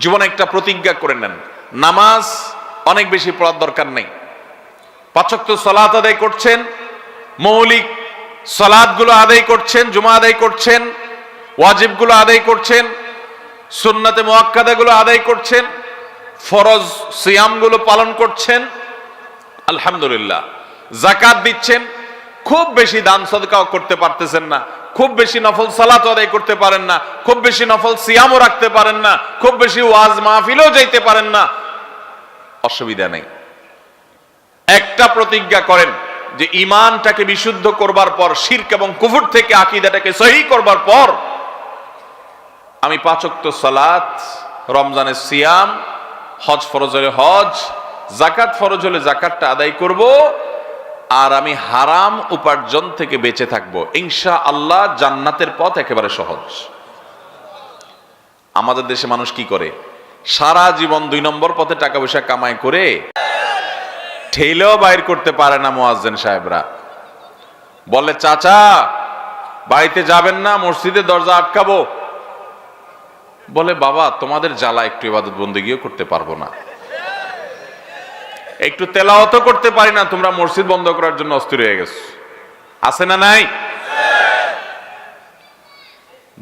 জীবনে একটা প্রতিজ্ঞা করে নেন। নামাজ অনেক বেশি পড়ার দরকার নেই। পাচক তো আদায় করছেন, মৌলিক সলাদগুলো আদায় করছেন, জুমা আদায় করছেন, ওয়াজিবগুলো আদায় করছেন, সুন্নাতে মোয়াক্কাদাগুলো আদায় করছেন, ফরজ সিয়ামগুলো পালন করছেন, আলহামদুলিল্লাহ। জাকাত দিচ্ছেন, খুব বেশি দান সদকাও করতে পারতেছেন না। খুব বেশি নফল সালাত আদায় করতে পারেন না, খুব বেশি নফল সিয়ামও রাখতে পারেন না, খুব বেশি ওয়াজ মাহফিলেও যাইতে পারেন না। অসুবিধা নেই। একটা প্রতিজ্ঞা করেন যে ইমানটাকে বিশুদ্ধ করবার পর, শির্ক এবং কুফুর থেকে আকিদাটাকে সহি করবার পর, আমি পাচক্ত সালাত, রমজানের সিয়াম, হজ ফরজ হলে হজ জাকাত ফরজ হলে জাকাতটা আদায় করব আর আমি হারাম উপার্জন থেকে বেঁচে থাকব। ইনশা আল্লাহ জান্নাতের পথ একেবারে সহজ। আমাদের দেশে মানুষ কি করে? সারা জীবন দুই নম্বর পথে টাকা পয়সা কামাই করে ঠেলেও বাইর করতে পারে না মোয়াজ্জেন সাহেবরা। বলে, চাচা, বাড়িতে যাবেন না, মসজিদে দরজা আটকাবো। বলে, বাবা, তোমাদের জ্বালা একটু ইবাদত বন্দীগীও করতে পারব না। একটু তেলাওয়াত করতে পারি না, তোমরা মসজিদ বন্ধ করার জন্য অস্থির হয়ে গেছো। আছে না নাই?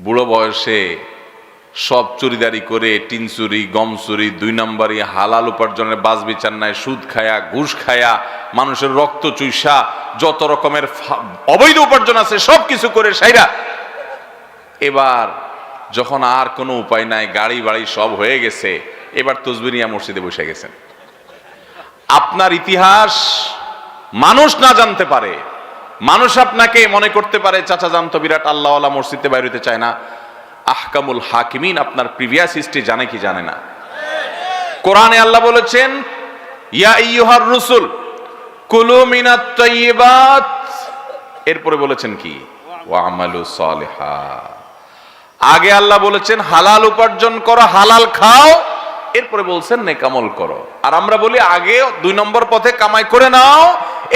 বুড়ো বয়সে সব চুরিদারি করে, টিন চুরি, গম চুরি, দুই নম্বরই হালাল উপার্জনের বাজ বিচার নাই, সুদ খায়া, ঘুষ খায়া, মানুষের রক্ত চুইসা, যত রকমের অবৈধ উপার্জন আছে, সব কিছু করে সাইরা। এবার যখন আর কোনো উপায় নাই, গাড়ি বাড়ি সব হয়ে গেছে, এবার তসবিরিয়া মসজিদে বসে গেছেন। আপনার ইতিহাস মানুষ না জানতে পারে। মানুষ আপনাকে মনে করতে পারে, চাচা জানতো বিরাট, আল্লাহওয়ালা মসজিদে বাইরেতে চায় না। আহকামুল হাকিমিন আপনার প্রিভিয়াস হিস্ট্রি জানে কি জানে না। কোরআনে আল্লাহ বলেছেন, ইয়া ইয়ুহার রুসুল এরপরে বলেছেন কি? আগে আল্লাহ বলেছেন, হালাল উপার্জন করো, হালাল খাও। এরপরে বলছেন নেকামল করো। আর আমরা বলি, আগে দুই নম্বর পথে কামাই করে নাও,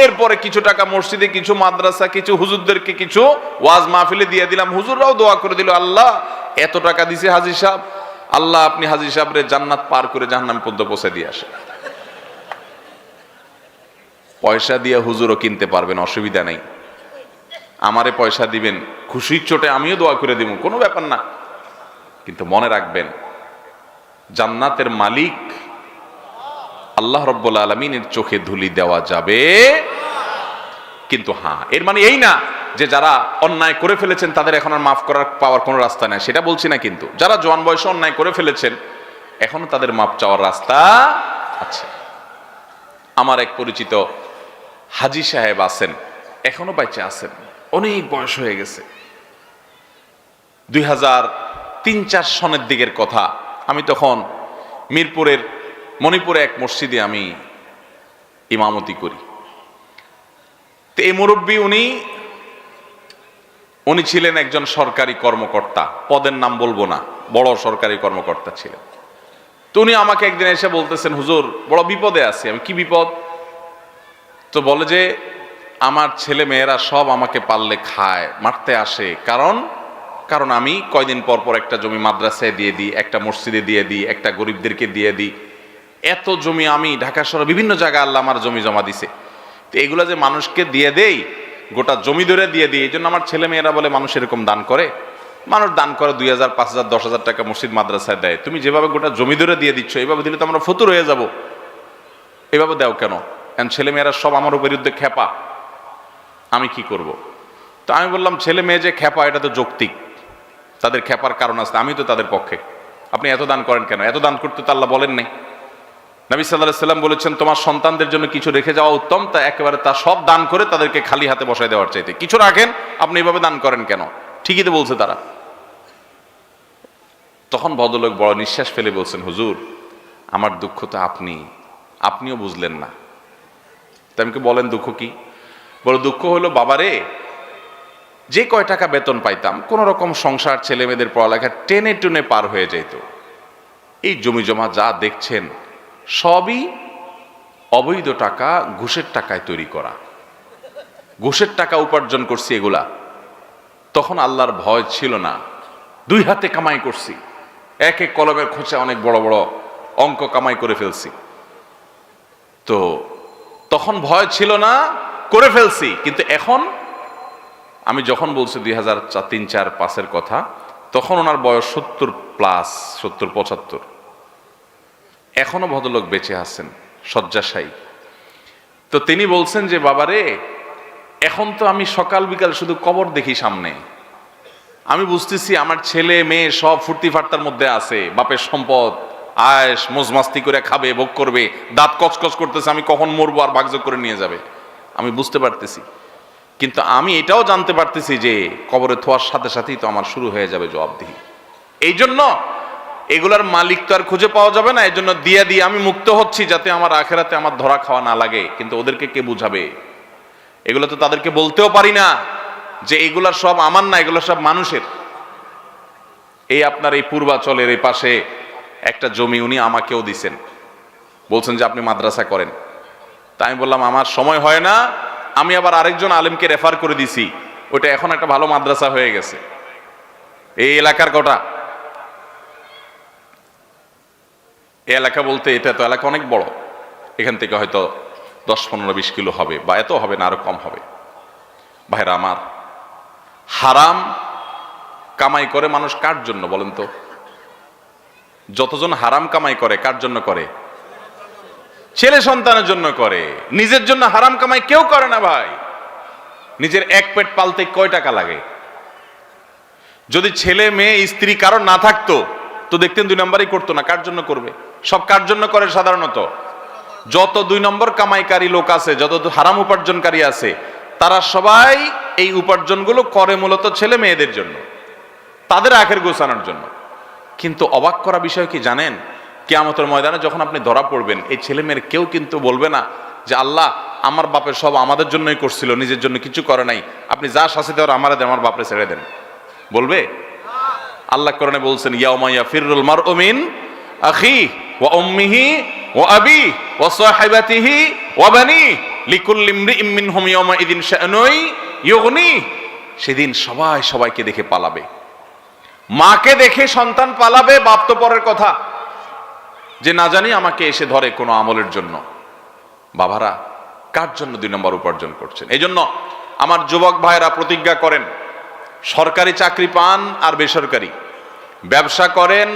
এরপরে কিছু টাকা মসজিদে, কিছু মাদ্রাসা, কিছু হুজুরদেরকে কিছু ওয়াজ মাহফিলে দিয়ে দিলাম। হুজুররাও দোয়া করে দিল, আল্লাহ, এত টাকা দিছে হাজির সাহেব, আল্লাহ আপনি হাজির সাহেবরে জান্নাত পার করে জাহান্নাম পর্যন্ত পৌঁছে দিয়ে আসে পয়সা দিয়ে হুজুরও কিনতে পারবেন, অসুবিধা নেই। আমারে পয়সা দিবেন, খুশির চোটে আমিও দোয়া করে দিব, কোনো ব্যাপার না। কিন্তু মনে রাখবেন জান্নাতের মালিক আল্লাহ রব্বুল আলমিনের চোখে ধুলি দেওয়া যাবে। কিন্তু হ্যাঁ এর মানে এই না যে যারা অন্যায় করে ফেলেছেন, তাদের এখন আর মাফ করার পাওয়ার কোনো রাস্তা নেই। সেটা বলছি না কিন্তু, যারা জোয়ান বয়সে অন্যায় করে ফেলেছেন, এখনও তাদের মাপ চাওয়ার রাস্তা আছে। আমার এক পরিচিত হাজি সাহেব আছেন, এখনও বাইচে আছেন, অনেক বয়স হয়ে গেছে। দুই হাজার তিন চার সনের দিকের কথা আমি তখন মিরপুরের, মণিপুরে এক মসজিদে আমি ইমামতি করি। তো এই মুরব্বী উনি উনি ছিলেন একজন সরকারি কর্মকর্তা। পদের নাম বলব না, বড় সরকারি কর্মকর্তা ছিলেন। তো উনি আমাকে একদিন এসে বলতেছেন, হুজুর, বড় বিপদে আছি, আমি কি বিপদ? তো বলে যে, আমার ছেলে মেয়েরা সব আমাকে পারলে খায়, মারতে আসে। কারণ কারণ আমি কয়দিন পর পর একটা জমি মাদ্রাসায় দিয়ে দিই, একটা মসজিদে দিয়ে দিই, একটা গরিবদেরকে দিয়ে দিই। এত জমি আমি ঢাকা শহরে বিভিন্ন জায়গায় আল্লাহ আমার জমি জমা দিছে। তো এগুলো যে মানুষকে দিয়ে দেই, গোটা জমি ধরে দিয়ে দিই, এই জন্য আমার ছেলে মেয়েরা বলে মানুষ এরকম দান করে। মানুষ দান করে দুই হাজার, পাঁচ হাজার, দশ হাজার টাকা মসজিদ মাদ্রাসায় দেয়। তুমি যেভাবে গোটা জমি ধরে দিয়ে দিচ্ছ, এইভাবে দিলে তো আমরা ফতুর হয়ে যাব। এভাবে দাও কেন? কারণ ছেলে মেয়েরা সব আমার বিরুদ্ধে খেপা আমি কি করব। তো আমি বললাম ছেলে মেয়ে যে খেপা এটা তো যৌক্তিক। তাদের খেপার কারণ আছে, আমি তো তাদের পক্ষে। আপনি এত দান করেন কেন? এত দান করতে তো আল্লাহ বলেন নাই। নবী সাল্লাহ সাল্লাম বলেছেন, তোমার সন্তানদের জন্য কিছু রেখে যাওয়া উত্তম, তা একেবারে তা সব দান করে তাদেরকে খালি হাতে বসায় দেওয়ার চাইতে। কিছু রাখেন, আপনি এভাবে দান করেন কেন? ঠিকই তো বলছে তারা। তখন ভদ্রলোক বড় নিঃশ্বাস ফেলে বলছেন, হুজুর, আমার দুঃখ তো আপনি, আপনিও বুঝলেন না। তা আমাকে বলেন, দুঃখ কি? বড় দুঃখ হলো বাবারে যে কয় টাকা বেতন পাইতাম কোন রকম সংসার ছেলে মেয়েদের পড়ালেখা টেনে টুনে পার হয়ে যেত। এই জমি জমা যা দেখছেন, সবই অবৈধ টাকা, ঘুষের টাকায় তৈরি করা। ঘুষের টাকা উপার্জন করছি এগুলা। তখন আল্লাহর ভয় ছিল না। দুই হাতে কামাই করছি। এক এক কলমের খোঁচে অনেক বড় বড় অঙ্ক কামাই করে ফেলছি। তো তখন ভয় ছিল না, করে ফেলছি। কিন্তু এখন আমি যখন বলছি দুই হাজার তিন, চার, পাঁচের কথা, তখন ওনার বয়স সত্তর প্লাস, সত্তর পঁচাত্তর। এখনও ভদ্রলোক বেঁচে আছেন, শয্যাশায়ী। তো তিনি বলছেন যে, বাবারে, এখন তো আমি সকাল বিকাল শুধু কবর দেখি সামনে। আমি বুঝতেছি আমার ছেলে, মেয়ে সব ফুর্তি ফার্তার মধ্যে আছে। বাপের সম্পদ আয়েস মোজমাস্তি করে খাবে, ভোগ করবে, দাঁত কচকচ করতেছে, আমি কখন মরবো আর ভাগযোগ করে নিয়ে যাবে? আমি বুঝতে পারতেছি। কিন্তু আমি এটাও জানতে পারতেছি যে কবরে থোয়ার সাথে সাথেই তো আমার শুরু হয়ে যাবে জবাবদিহি। এই জন্য এগুলার মালিক তো আর খুঁজে পাওয়া যাবে না এই জন্য দিয়ে দিয়ে আমি মুক্ত হচ্ছি যাতে আমার আখেরাতে আমার ধরা খাওয়া না লাগে। কিন্তু ওদেরকে কে বুঝাবে? এগুলো তো তাদেরকে বলতেও পারি না যে এগুলার সব আমার না, এগুলো সব মানুষের। এই আপনার এই পূর্বাচলের এই পাশে একটা জমি উনি আমাকেও দিছেন। বলছেন যে আপনি মাদ্রাসা করেন। তাই আমি বললাম, আমার সময় হয় না আমি আবার আরেকজন আলেমকে রেফার করে দিছি। ওটা এখন একটা ভালো মাদ্রাসা হয়ে গেছে। এই এলাকার কটা? এই এলাকা বলতে এটা তো এলাকা অনেক বড়। এখান থেকে হয়তো দশ, পনেরো, বিশ কিলো হবে বা এত হবে না, আরও কম হবে। ভাইরা আমার, হারাম কামাই করে মানুষ কার জন্য বলেন তো? যতজন হারাম কামাই করে, কার জন্য করে? ছেলে সন্তানের জন্য করে, নিজের জন্য হারাম কামাই কেউ করে না ভাই। নিজের এক পেট পালতে কয় টাকা লাগে? যদি ছেলে, মেয়ে, স্ত্রী কারও না থাকতো, তো দেখতেন দুই নম্বরই করতো না, কার জন্য করবে? সব কার জন্য করে সাধারণত? যত দুই নম্বর কামাইকারী লোক আছে, যত হারাম উপার্জনকারী আছে, তারা সবাই এই উপার্জনগুলো করে মূলত ছেলে মেয়েদের জন্য, তাদের আখের গোছানোর জন্য। কিন্তু অবাক করা বিষয় কি জানেন? কেয়ামতের ময়দানে যখন আপনি ধরা পড়বেন, এই ছেলে মেয়ের কেউ কিন্তু বলবে না যে, আল্লাহ, আমার বাপের সব আমাদের জন্যই করছিল, নিজের জন্য কিছু করে নাই। আপনি যা শাসি দেওয়ার আমার দেন, আমার বাপরে ছেড়ে দেন। বলবে? আল্লাহ কোরআনে বলছেন ইয়াউমাইয়া ফিররুল মারউমিন আখি ওয়া উম্মিহি ওয়া আবি ওয়া সাহিবাতিহি ওয়া বানি লিকুল্লি ইমরিইম মিনহুম ইয়াউমা ইদিন শাআনুই ইউগনি। সেদিন সবাই সবাইকে দেখে পালাবে। মাকে দেখে সন্তান পালাবে, বাপ তো পরের কথা। যে না জানি আমাকে এসে ধরে কোনো আমলের জন্য। বাবারা, কার জন্য দুই নম্বর উপার্জন করছেন? এই জন্য আমার যুবক ভাইরা প্রতিজ্ঞা করেন, সরকারি চাকরি পান আর বেসরকারি। ব্যবসা করেন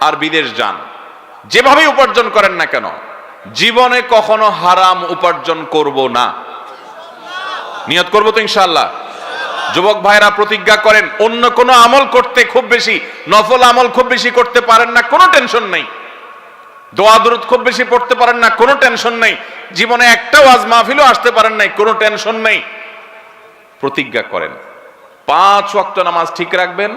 আর বিদেশ যান। যেভাবে উপার্জন করেন না কেন, জীবনে কখনো হারাম উপার্জন করব না। নিয়ত করব তো ইনশাল্লাহ যুবক ভাইরা প্রতিজ্ঞা করেন, অন্য কোনো আমল করতে খুব বেশি, নফল আমল খুব বেশি করতে পারেন না, কোনো টেনশন নেই। দোয়া দরুদ খুব বেশি পড়তে পারেন না, কোনো টেনশন নেই। জীবনে একটা ওয়াজ মাহফিলও আসতে পারেন নাই, কোনো টেনশন নেই। প্রতিজ্ঞা করেন। পাঁচ ওয়াক্ত নামাজ ঠিক রাখবেন,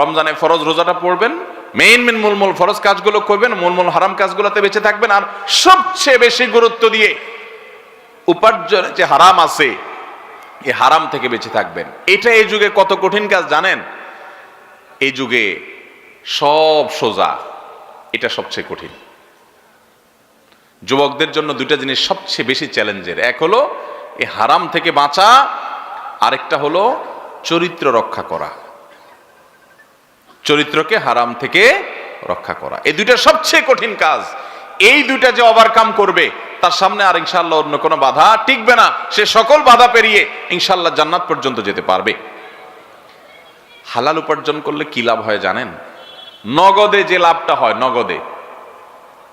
রমজানে ফরজ রোজাটা পড়বেন মেইন মেন মূলমূল ফরজ কাজগুলো করবেন, মূলমূল হারাম কাজগুলোতে বেঁচে থাকবেন, আর সবচেয়ে বেশি গুরুত্ব দিয়ে উপার্জন যে হারাম আছে এই হারাম থেকে বেঁচে থাকবেন। এটা এই যুগে কত কঠিন কাজ জানেন? এই যুগে সব সোজা, এটা সবচেয়ে কঠিন। যুবকদের জন্য দুইটা জিনিস সবচেয়ে বেশি চ্যালেঞ্জের। এক হলো, এই হারাম থেকে বাঁচা, আরেকটা হলো চরিত্র রক্ষা করা। চরিত্রকে হারাম থেকে রক্ষা করা। এই দুইটা সবচেয়ে কঠিন কাজ। এই দুইটা যে ওভারকাম করবে, তার সামনে আর ইনশাল্লাহ অন্য কোনো বাধা টিকবে না। সে সকল বাধা পেরিয়ে ইনশাল্লাহ জান্নাত পর্যন্ত যেতে পারবে। হালাল উপার্জন করলে কি লাভ হয় জানেন? নগদে যে লাভটা হয়, নগদে।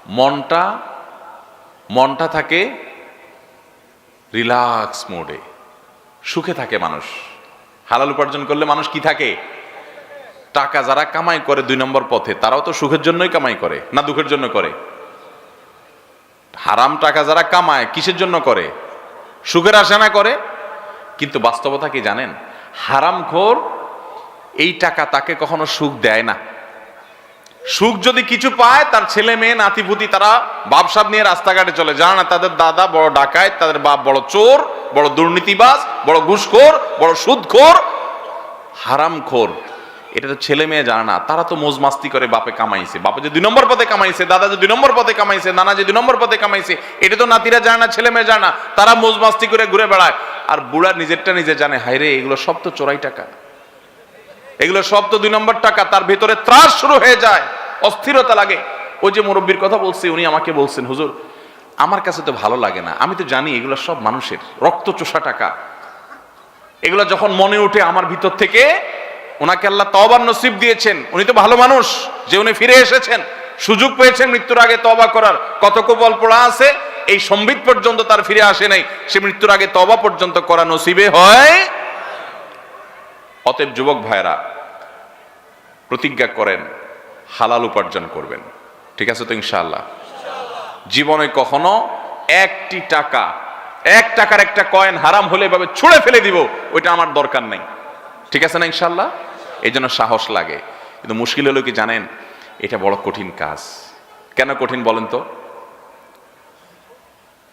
মনটা মনটা থাকে রিল্যাক্স মোডে, সুখে থাকে মানুষ। হালাল উপার্জন করলে মানুষ কি থাকে? টাকা যারা কামাই করে দুই নম্বর পথে, তারাও তো সুখের জন্যই কামাই করে, না দুঃখের জন্য করে? হারাম টাকা যারা কামায়, কিসের জন্য করে? সুখের আশা না করে? কিন্তু বাস্তবতা কি জানেন? হারাম খোর এই টাকা তাকে কখনো সুখ দেয় না। সুখ যদি কিছু পায়, তার ছেলে মেয়ে নাতিপুতি তারা বাপসাব নিয়ে রাস্তাঘাটে চলে। জানা না, তাদের দাদা বড় ডাকায় তাদের বাপ বড় চোর, বড় দুর্নীতিবাজ, বড় ঘুষখোর, বড় সুদখোর, হারামখোর। এটা তো ছেলে মেয়ে জানে না। তারা তো মোজ মাস্তি করে বাপে কামাইছে। বাপে যে দুই নম্বর পথে কামাইছে, দাদা যে দুই নম্বর পথে কামাইছে, নানা যে দুই নম্বর পথে কামাইছে, এটা তো নাতিরা জানে না, ছেলে মেয়ে জানে না। তারা মোজ মাস্তি করে ঘুরে বেড়ায়। আর বুড়া নিজেরটা নিজে জানে হায় রে এগুলো সব তো চোরাই টাকা। এগুলো সব তো দুই নম্বর টাকা, তার ভেতরে ত্রাস শুরু হয়ে যায়, অস্থিরতা লাগে। ওই যে মুরব্বীর কথা বলছি, উনি আমাকে বলছেন, হুজুর, আমার কাছে তো ভালো লাগে না। আমি তো জানি এগুলো সব মানুষের, রক্ত চোষা টাকা। এগুলো যখন মনে উঠে আমার ভিতর থেকে ওনাকে আল্লাহ তবার নসিব দিয়েছেন। উনি তো ভালো মানুষ, যে উনি ফিরে এসেছেন, সুযোগ পেয়েছেন মৃত্যুর আগে তবা করার। কত কবল পড়া আছে, এই সম্বিত পর্যন্ত তার ফিরে আসে নাই। সে মৃত্যুর আগে তবা পর্যন্ত করা নসিবে হয় অতএব যুবক ভাইরা প্রতিজ্ঞা করেন, হালাল উপার্জন করবেন। ঠিক আছে তো ইনশাআল্লাহ? জীবনে কখনো একটি টাকা, এক টাকার একটা কয়েন হারাম হলে এভাবে ছুঁড়ে ফেলে দিব, ওইটা আমার দরকার নেই। ঠিক আছে না ইনশাল্লাহ এই জন্য সাহস লাগে। কিন্তু মুশকিল হলো কি জানেন? এটা বড় কঠিন কাজ। কেন কঠিন বলেন তো?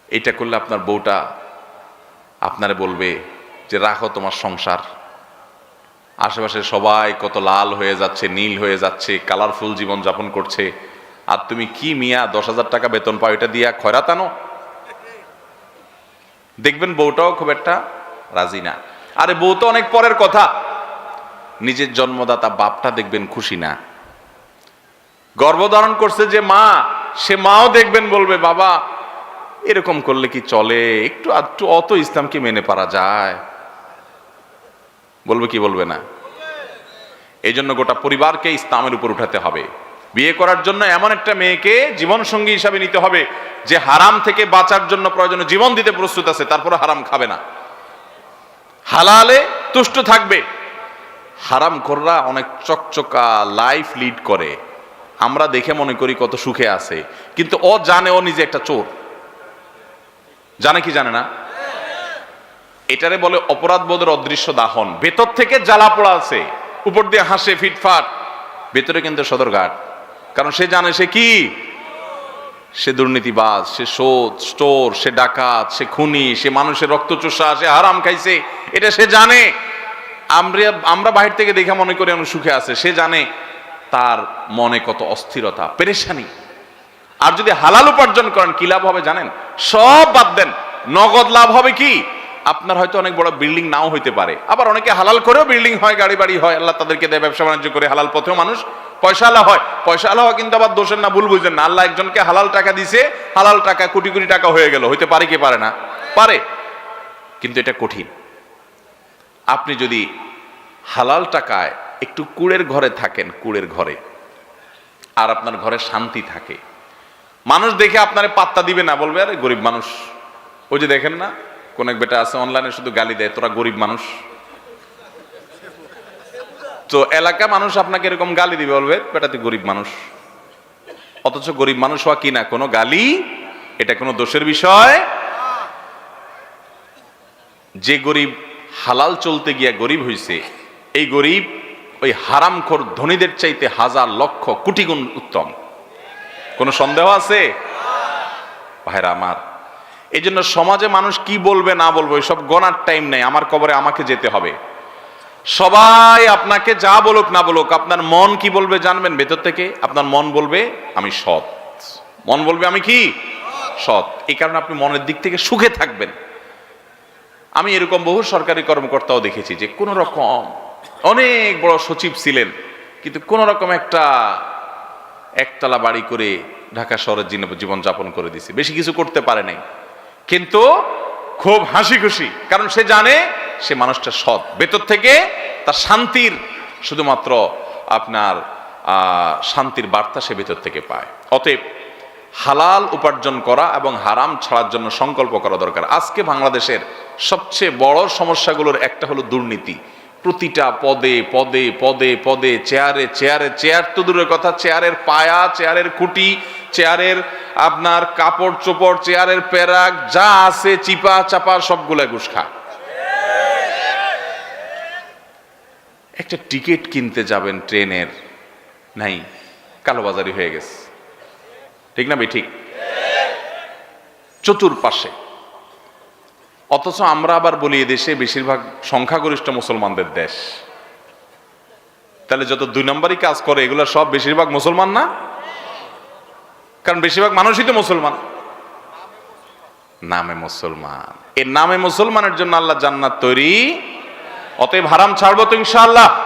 এটা করলে আপনার বউটা আপনারে বলবে যে, রাখো তোমার সংসার। আশেপাশে সবাই কত লাল হয়ে যাচ্ছে, নীল হয়ে যাচ্ছে কালারফুল জীবন যাপন করছে। আর তুমি কি মিয়া, দশ হাজার টাকা বেতন পাও, এটা দিয়া খয়রাত আনো। দেখবেন বউটাও খুব একটা রাজি না। আরে বউ তো অনেক পরের কথা। নিজের জন্মদাতা বাপটা দেখবেন খুশি না। গর্ভধারণ করছে যে মা, সে মাও দেখবেন বলবে, বাবা, এরকম করলে কি চলে? একটু একটু অত ইসলামকে মেনে পারা যায়। বলবে কি বলবে না? এই জন্য গোটা পরিবারকে ইসলামের উপর উঠাতে হবে। বিয়ে করার জন্য এমন একটা মেয়েকে জীবন সঙ্গী হিসাবে নিতে হবে যে হারাম থেকে বাঁচার জন্য প্রয়োজনে জীবন দিতে প্রস্তুত আছে তারপরে হারাম খাবে না। হালালে তুষ্ট থাকবে। হারাম কররা অনেক চকচকা লাইফ লিড করে। আমরা দেখে মনে করি কত সুখে আছে। কিন্তু ও জানে ও নিজে একটা চোর। জানে কি জানে না? এটারে বলে অপরাধ বোধের অদৃশ্য দাহন। ভেতর থেকে জ্বালা পোড়া আছে, উপর দিয়ে হাসে, ফিটফাট। ভেতরে কিন্তু সদরঘাট। কারণ সে জানে সে কি? সে দুর্নীতিবাজ, সে সোদ, স্টোর, সে ডাকাত, সে খুনি, সে মানুষের রক্ত চোষা সে হারাম খাইছে। এটা সে জানে। আমরা আমরা বাহির থেকে দেখে মনে করি অনেক সুখে আছে। সে জানে তার মনে কত অস্থিরতা, পেরেশানি। আর যদি হালাল উপার্জন করেন, কি লাভ হবে জানেন? সব বাদ দেন। নগদ লাভ হবে কি? আপনার হয়তো অনেক বড় বিল্ডিং নাও হইতে পারে। আবার অনেকে হালাল করেও বিল্ডিং হয় গাড়ি বাড়ি হয়, আল্লাহ তাদেরকে দেয়, ব্যবসা বাণিজ্য করে হালাল পথেও মানুষ পয়সা আলা হয়। পয়সা আলা হয় কিন্তু আবার দোষের না, ভুল বুঝেন না। আল্লাহ একজনকে হালাল টাকা দিছে, হালাল টাকা, কোটি কোটি টাকা হয়ে গেল। হইতে পারে কি পারে না? পারে। কিন্তু এটা কঠিন। আপনি যদি হালাল টাকায় একটু কুড়ের ঘরে থাকেন, কুড়ের ঘরে, আর আপনার ঘরে শান্তি থাকে। মানুষ দেখে আপনারে পাত্তা দিবে না, বলবে, আরে গরিব মানুষ। ওই যে দেখেন না কোন এক বেটা আছে অনলাইনে শুধু গালি দেয়, তোরা গরিব মানুষ। তো এলাকা মানুষ আপনাকে এরকম গালি দিবে, বলবে, বেটা, তুই গরিব মানুষ। অথচ গরিব মানুষ হওয়া কি না? কোনো গালি, এটা কোনো দোষের বিষয়। যে গরিব হালাল চলতে গিয়া গরিব হইছে, এই গরিব ওই হারামখোর ধনীদের চাইতে হাজার লক্ষ কোটি গুণ উত্তম। কোনো সন্দেহ আছে? ভাইরা আমার এই জন্য সমাজে মানুষ কি বলবে না বলবে সব গণার টাইম নেই, আমার কবরে আমাকে যেতে হবে। সবাই আপনাকে যা বলুক না বলুক, আপনার মন কি বলবে জানবেন? ভেতর থেকে আপনার মন বলবে, আমি সৎ। মন বলবে, আমি কি? সৎ। এই কারণে আপনি মনের দিক থেকে সুখে থাকবেন। আমি এরকম বহু সরকারি কর্মকর্তাও দেখেছি যে কোন রকম, অনেক বড় সচিব ছিলেন, কিন্তু কোন রকম একটা একতলা বাড়ি করে ঢাকা শহরের জীবন যাপন করে দিছে বেশি কিছু করতে পারে নাই। কিন্তু খুব হাসি খুশি কারণ সে জানে সে মানুষটা সৎ। ভেতর থেকে তার শান্তির শুধুমাত্র আপনার শান্তির বার্তা সে ভেতর থেকে পায়। অতএব হালাল উপার্জন করা এবং হারাম ছাড়ার জন্য সংকল্প করা দরকার। আজকে বাংলাদেশের সবচেয়ে বড় সমস্যাগুলোর একটা হলো দুর্নীতি। প্রতিটা পদে পদে পদে পদে, চেয়ারে চেয়ারে, চেয়ার তো দূরের কথা, চেয়ারের পায়া, চেয়ারের খুঁটি চেয়ারের আপনার কাপড় চোপড়, চেয়ারের প্যারাক যা আছে, চিপা, চাপা, সবগুলা ঘুষ খায় একটা টিকিট কিনতে যাবেন ট্রেনের, নাই, কালোবাজারি হয়ে গেছে। ঠিক না ভাই? ঠিক। চতুর্পাশে। অথচ আমরা আবার বলি দেশে বেশিরভাগ সংখ্যাগরিষ্ঠ মুসলমানদের দেশ। তাহলে যত দুই নম্বরই কাজ করে, এগুলো সব বেশিরভাগ মুসলমান না? কারণ বেশিরভাগ মানুষই তো মুসলমান। নামে মুসলমান। এর নামে মুসলমানের জন্য আল্লাহ জান্নাত তৈরি। অতএব হারাম ছাড়বো তো ইনশাআল্লাহ।